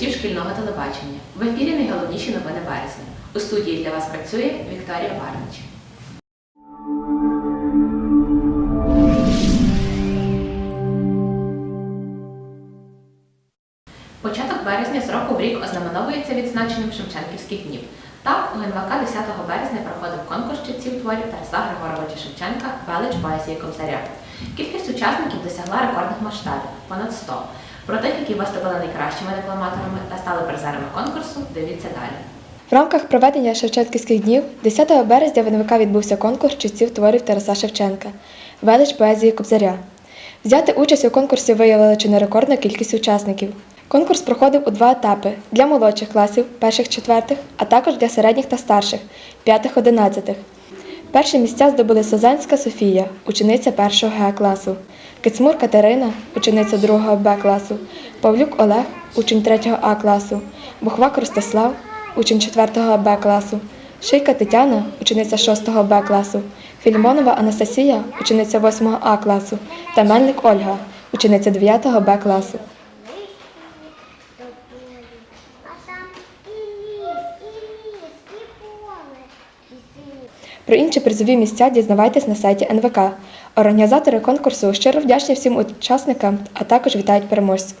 глядачів шкільного телебачення. В ефірі найголовніші новини березня. У студії для вас працює Вікторія Варнич. Початок березня з року в рік ознаменовується відзначенням Шевченківських днів. Так, у НВК 10 березня проходив конкурс читців творів Тараса Григоровича Шевченка Велич поезії Кобзаря. Кількість учасників досягла рекордних масштабів понад 100. Про тих, які виступили найкращими декламаторами та стали призерами конкурсу, дивіться далі. В рамках проведення Шевченківських днів 10 березня в НВК відбувся конкурс читців творів Тараса Шевченка Велич поезії Кобзаря. Взяти участь у конкурсі виявила чи не рекордна кількість учасників. Конкурс проходив у два етапи для молодших класів, перших четвертих, а також для середніх та старших, п'ятих одинадцятих. Перші місця здобули Созанська Софія, учениця 1 Г класу, Кицмур Катерина, учениця 2 Б класу, Павлюк Олег, учень 3 А класу, Бухвак Ростислав, учень 4 Б класу, Шийка Тетяна, учениця 6 Б класу, Філімонова Анастасія, учениця 8 А класу. Та Мельник Ольга, учениця 9 Б класу. Про інші призові місця дізнавайтесь на сайті НВК. Організатори конкурсу щиро вдячні всім учасникам, а також вітають переможців.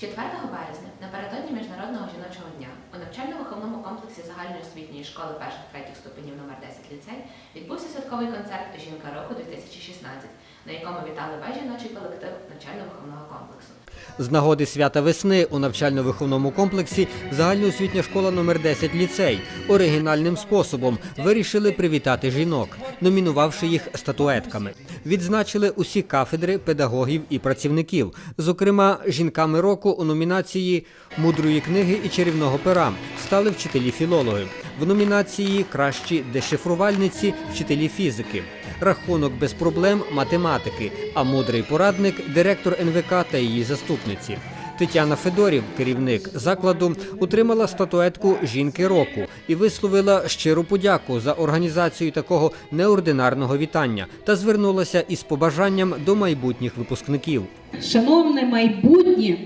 4 березня, напередодні Міжнародного жіночого дня, у навчально-виховному комплексі загальної школи перших третіх ступенів номер 10 ліцей відбувся святковий концерт Жінка року 2016, на якому вітали весь жіночий колектив навчально-виховного комплексу. З нагоди свята весни у навчально-виховному комплексі загальноосвітня школа номер 10 ліцей оригінальним способом вирішили привітати жінок, номінувавши їх статуетками. Відзначили усі кафедри педагогів і працівників, зокрема, жінками року у номінації мудрої книги і чарівного пера стали вчителі-філологи. В номінації Кращі дешифрувальниці вчителі фізики. Рахунок без проблем математики, а мудрий порадник директор НВК та її заступниці. Тетяна Федорів, керівник закладу, отримала статуетку жінки року і висловила щиру подяку за організацію такого неординарного вітання та звернулася із побажанням до майбутніх випускників. шановне майбутнє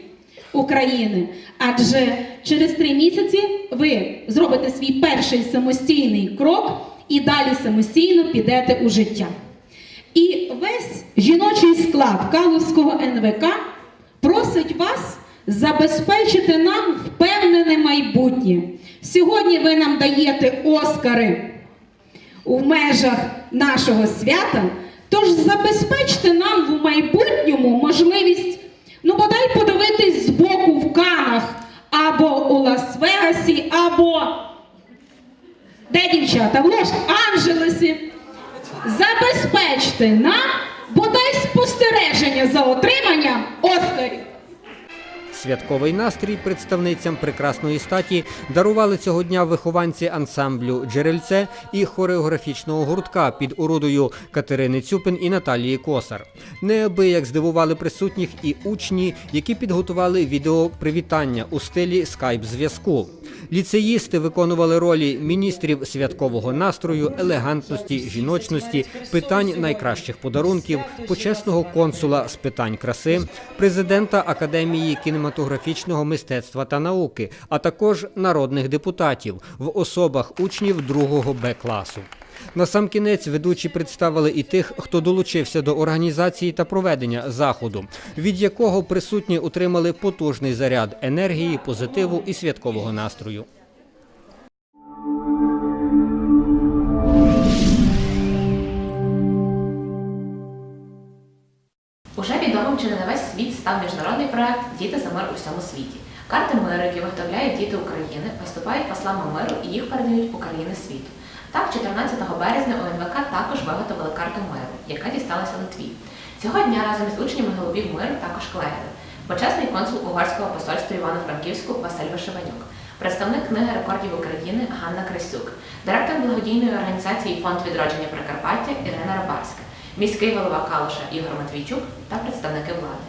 України. Адже через три місяці ви зробите свій перший самостійний крок і далі самостійно підете у життя. І весь жіночий склад Калузького НВК просить вас забезпечити нам впевнене майбутнє. Сьогодні ви нам даєте Оскари у межах нашого свята. Тож забезпечте нам в майбутньому можливість, ну бодай подивитись збоку в Канах або у Лас-Вегасі, або де дівчата? В Лос-Анджелесі. Забезпечте нам бодай спостереження за отриманням Оскарів. Святковий настрій представницям прекрасної статі дарували цього дня вихованці ансамблю Джерельце і хореографічного гуртка під орудою Катерини Цюпин і Наталії Косар. Неабияк здивували присутніх і учні, які підготували відео привітання у стилі скайп-зв'язку. Ліцеїсти виконували ролі міністрів святкового настрою, елегантності, жіночності, питань найкращих подарунків, почесного консула з питань краси, президента Академії кінематографічного мистецтва та науки, а також народних депутатів в особах учнів 2 Б класу. Насамкінець ведучі представили і тих, хто долучився до організації та проведення заходу, від якого присутні отримали потужний заряд енергії, позитиву і святкового настрою. Світ став міжнародний проект Діти за мир у всьому світі. Карти миру, які виготовляють діти України, виступають послами миру і їх передають України світу. Так, 14 березня УНВК також виготовили карту миру, яка дісталася Литві. Цього дня разом із учнями голубів миру також клеїли. Почесний консул угорського посольства Івано-Франківську Василь Вишиванюк, представник книги рекордів України Ганна Крисюк, директор благодійної організації Фонд відродження Прикарпаття Ірина Рабарська, міський голова Калуша Ігор Матвійчук та представники влади.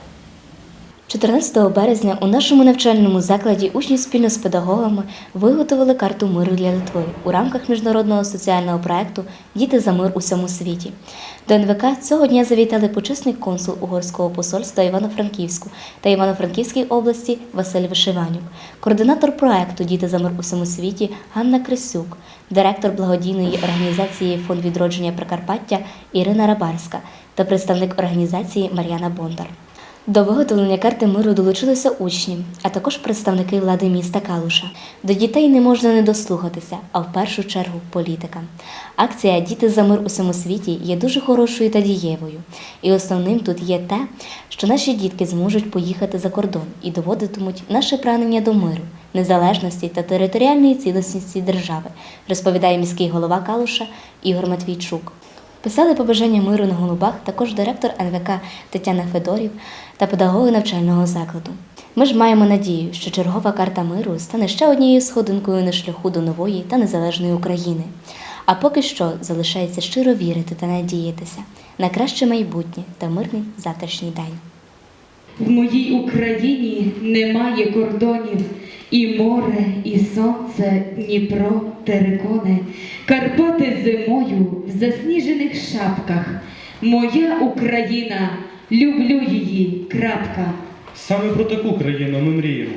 14 березня у нашому навчальному закладі учні спільно з педагогами виготовили карту миру для Литви у рамках міжнародного соціального проекту Діти за мир у всьому світі. До НВК цього дня завітали почесний консул Угорського посольства Івано-Франківську та Івано-Франківській області Василь Вишиванюк, координатор проекту Діти за мир у всьому світі Ганна Крисюк, директор благодійної організації Фонд відродження Прикарпаття Ірина Рабарська та представник організації Мар'яна Бондар. До виготовлення карти миру долучилися учні, а також представники влади міста Калуша. До дітей не можна не дослухатися, а в першу чергу політика. Акція Діти за мир у всьому світі є дуже хорошою та дієвою. І основним тут є те, що наші дітки зможуть поїхати за кордон і доводитимуть наше прагнення до миру, незалежності та територіальної цілісності держави, розповідає міський голова Калуша Ігор Матвійчук. Писали побажання миру на голубах також директор НВК Тетяна Федорів та педагоги навчального закладу. Ми ж маємо надію, що чергова карта миру стане ще однією сходинкою на шляху до нової та незалежної України. А поки що залишається щиро вірити та надіятися на краще майбутнє та мирний завтрашній день. В моїй Україні немає кордонів, і море, і сонце, Дніпро, терикони, Карпати зимою в засніжених шапках. Моя Україна, люблю її. Крапка. Саме про таку країну ми мріємо.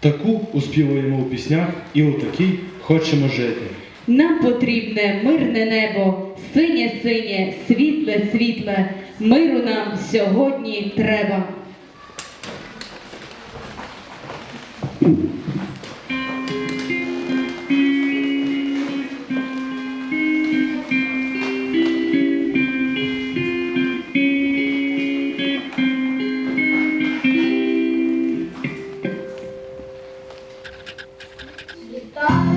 Таку успівуємо у піснях і у такій хочемо жити. Нам потрібне мирне небо, синє синє, світле світле. Миру нам сьогодні треба. 나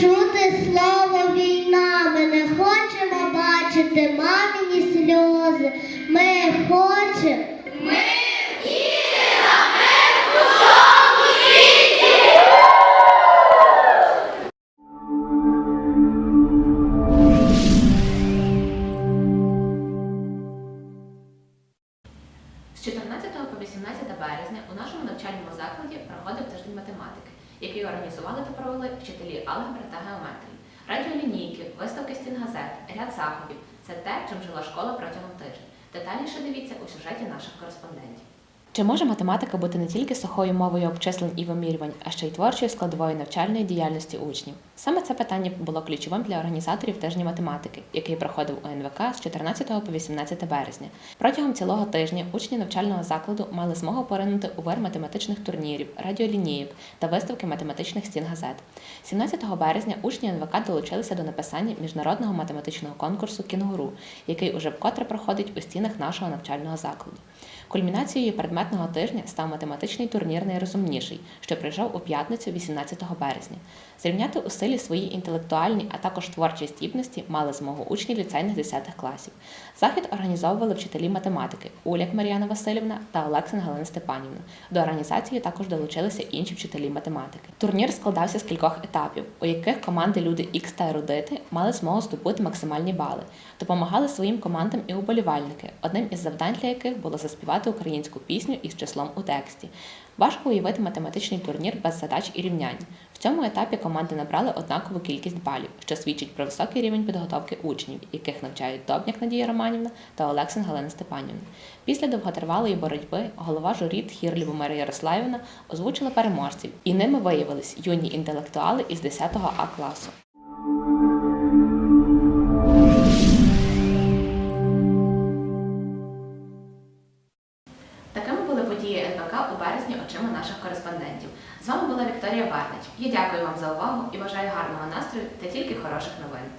чули слово війна, ми не хочемо бачити мамині сльози. Ми хочемо. З 14 по 18 березня у нашому навчальному закладі проходив тиждень математики, який організували та провели вчителі алгебри та геометрії. Радіолінійки, виставки стінгазет, ряд заходів це те, чим жила школа протягом тижня. Детальніше дивіться у сюжеті наших кореспондентів. Чи може математика бути не тільки сухою мовою обчислень і вимірювань, а ще й творчою складовою навчальної діяльності учнів? Саме це питання було ключовим для організаторів тижня математики, який проходив у НВК з 14 по 18 березня. Протягом цілого тижня учні навчального закладу мали змогу поринути у вир математичних турнірів, радіолінійок та виставки математичних стінгазет. 17 березня учні НВК долучилися до написання міжнародного математичного конкурсу Кінгуру, який уже вкотре проходить у стінах нашого навчального закладу. Кульмінацією предметного тижня став математичний турнір найрозумніший, що прийшов у п'ятницю 18 березня. Зрівняти у силі свої інтелектуальні, а також творчі здібності мали змогу учні ліцейних 10 класів. Захід організовували вчителі математики Уляк Мар'яна Васильівна та Олексин Галина Степанівна. До організації також долучилися інші вчителі математики. Турнір складався з кількох етапів, у яких команди Люди Х та Ерудити мали змогу здобути максимальні бали. Допомагали своїм командам і уболівальники, одним із завдань для яких було заспівати українську пісню із числом у тексті. Важко уявити математичний турнір без задач і рівнянь. В цьому етапі команди набрали однакову кількість балів, що свідчить про високий рівень підготовки учнів, яких навчають Добняк Надія Романівна та Олексин Галина Степанівна. Після довготривалої боротьби голова журі Тхір Любомира Ярославівна озвучила переможців, і ними виявились юні інтелектуали із 10 А класу. Я дякую вам за увагу і бажаю гарного настрою та тільки хороших новин.